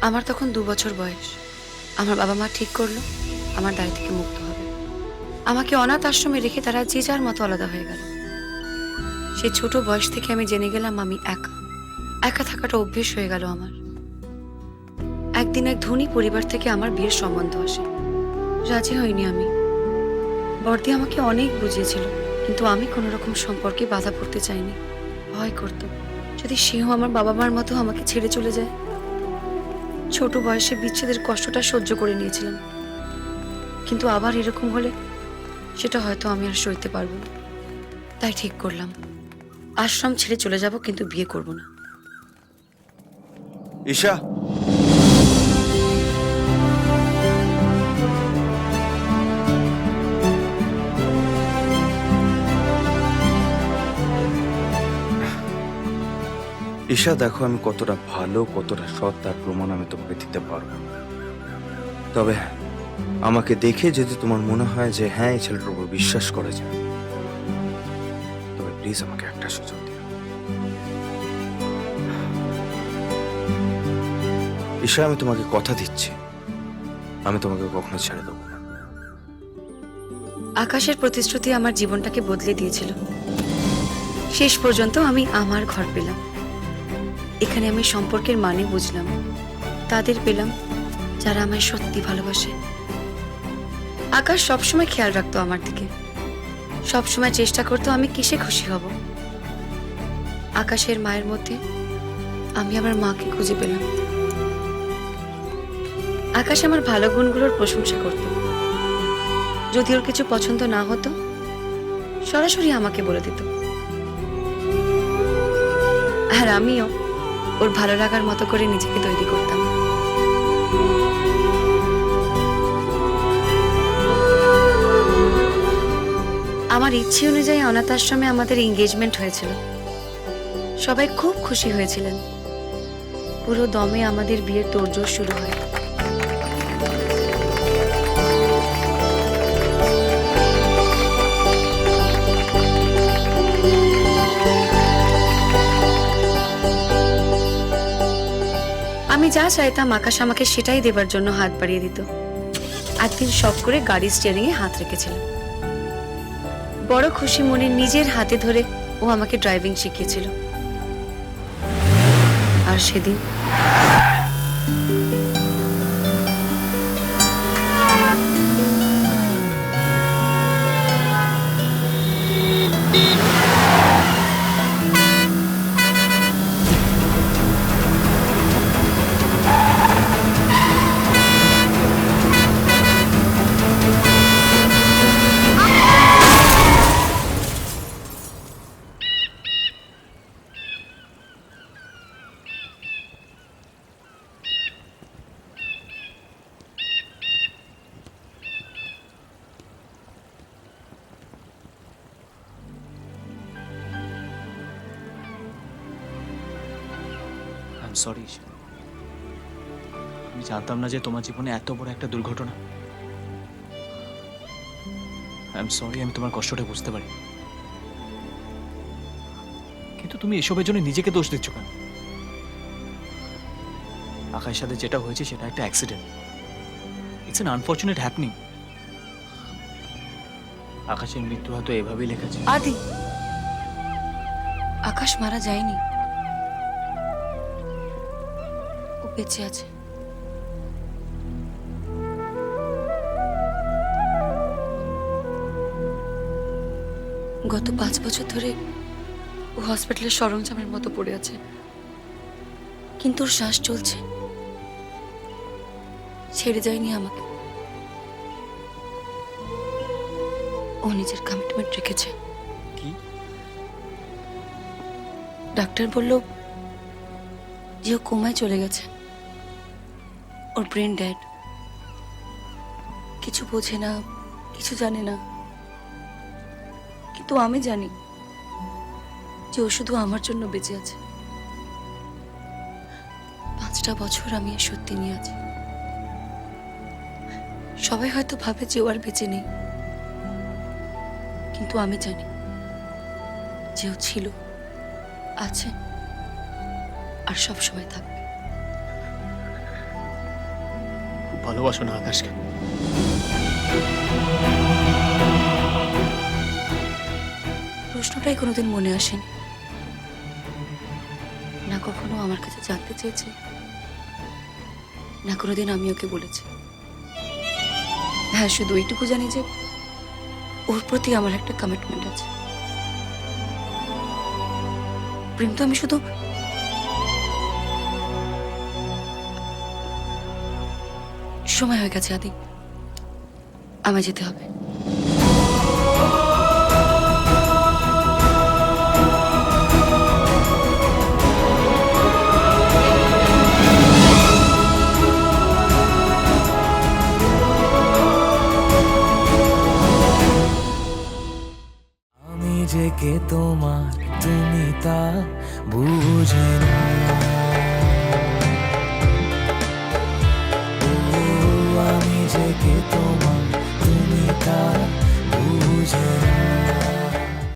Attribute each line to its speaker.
Speaker 1: আমার তখন দু বছর বয়স। আমার বাবা মা ঠিক করল, আমার দায় থেকে মুক্ত হবে। আমাকে অনাথ আশ্রমে রেখে তারা যে যার মতো আলাদা হয়ে গেল। সেই ছোট বয়স থেকে আমি জেনে গেলাম আমি একা। একা থাকাটা অভ্যেস হয়ে গেল আমার। একদিন এক ধনী পরিবার থেকে আমার বিয়ের সম্বন্ধ আসে। রাজি হইনি আমি। বর্দি আমাকে অনেক বুঝিয়েছিল, কিন্তু আমি কোনো রকম সম্পর্কে বাধা পড়তে চাইনি। ভয় করত। যদি সেও আমার বাবা মার মতো আমাকে ছেড়ে চলে যায় ছোট বয়সে বিচ্ছেদের কষ্টটা সহ্য করে নিয়েছিলাম কিন্তু আবার এরকম হলে সেটা হয়তো আমি আর সইতে পারব। না তাই ঠিক করলাম। আশ্রম ছেড়ে চলে যাব, কিন্তু বিয়ে করব না।
Speaker 2: ঈশা! ঈশা, দেখো আমি কতটা ভালো, কতটা সৎ, তার প্রমাণ আমি তোমাকে দিতে পারব। তবে আমাকে দেখে যদি তোমার মনে হয় যে হ্যাঁ এই ছেলেটার উপর বিশ্বাস করা যায়, তবে প্লিজ আমাকে একটা সুযোগ দিও। ঈশা, আমি তোমাকে কথা দিচ্ছি। আমি তোমাকে কখনো ছেড়ে দেবো
Speaker 1: আকাশের প্রতিশ্রুতি আমার জীবনটাকে বদলে দিয়েছিল। শেষ পর্যন্ত আমি আমার ঘর পেলাম। এখানে আমি সম্পর্কের মানে বুঝলাম। তাদের পেলাম যারা আমায় সত্যি ভালোবাসে। আকাশ সবসময় খেয়াল রাখতো আমার দিকে। সবসময় চেষ্টা করতো আমি কিসে খুশি হব। আকাশের মায়ের মধ্যে আমি আমার মাকে খুঁজে পেলাম। আকাশ আমার ভালো গুণগুলোর প্রশংসা করতো। যদি ওর কিছু পছন্দ না হতো, সরাসরি আমাকে বলে দিত। আর আমিও ওর ভালো লাগার মতো করে নিজেকে তৈরি করতাম। আমার ইচ্ছে অনুযায়ী অনাথ আশ্রমে আমাদের এঙ্গেজমেন্ট হয়েছিল। সবাই খুব খুশি হয়েছিলেন। পুরো দমে আমাদের বিয়ের তোড়জোড় শুরু হয়। আমি যা চাইতাম আকাশ আমাকে সেটাই দেবার জন্য হাত বাড়িয়ে দিত। একদিন শখ করে গাড়ি স্টিয়ারিং এ হাত রেখেছিলাম বড় খুশি মনে নিজের হাতে ধরে ও আমাকে ড্রাইভিং শিখিয়েছিল। আর সেদিন
Speaker 3: সরি আমি জানতাম না যে তোমার জীবনে এত বড় একটা দুর্ঘটনা। আই সরি আমি তোমার কষ্টটা বুঝতে পারি কিন্তু তুমি এসবের জন্য নিজেকে দোষ দিচ্ছ কেন? আকাশের সাথে যেটা হয়েছে সেটা একটা accident it's an unfortunate happening আকাশের মৃত্যু হয়তো এভাবেই লেখা আছে।
Speaker 1: আদি, আকাশ মারা যায়নি। বেঁচে আছে। গত পাঁচ বছর ধরে ও হসপিটালের সরঞ্জামের মতো পড়ে আছে। কিন্তু ওর শ্বাস চলছে। ছেড়ে যায়নি আমাকে। ও নিজের কমিটমেন্ট রেখেছে।
Speaker 3: কি?
Speaker 1: ডাক্তার বলল যে ও কোমায় চলে গেছে। ওর ব্রেন ড্যাড কিছু বোঝে না, কিছু জানে না। কিন্তু আমি জানি যে ও শুধু আমার জন্য বেঁচে আছে। পাঁচটা বছর আমি সত্যি নিয়ে আছি। সবাই হয়তো ভাবে যে ও আর বেঁচে নেই। কিন্তু আমি জানি যে ও ছিল, আছে, আর সব সময় থাকবে।
Speaker 3: খুব ভালোবাসো না আকাশকে।
Speaker 1: প্রশ্নটাই কোনোদিন মনে আসেনি। না কখনো আমার কাছে জানতে চেয়েছে, না কোনোদিন আমি ওকে বলেছি। হ্যাঁ শুধু এইটুকু জানি যে ওর প্রতি আমার একটা কমিটমেন্ট আছে। প্রেম তো আমি শুধু সময় হয়ে গেছে আদি। আমায় যেতে হবে।
Speaker 4: যে কে তোমার তুমি তা বুঝে না।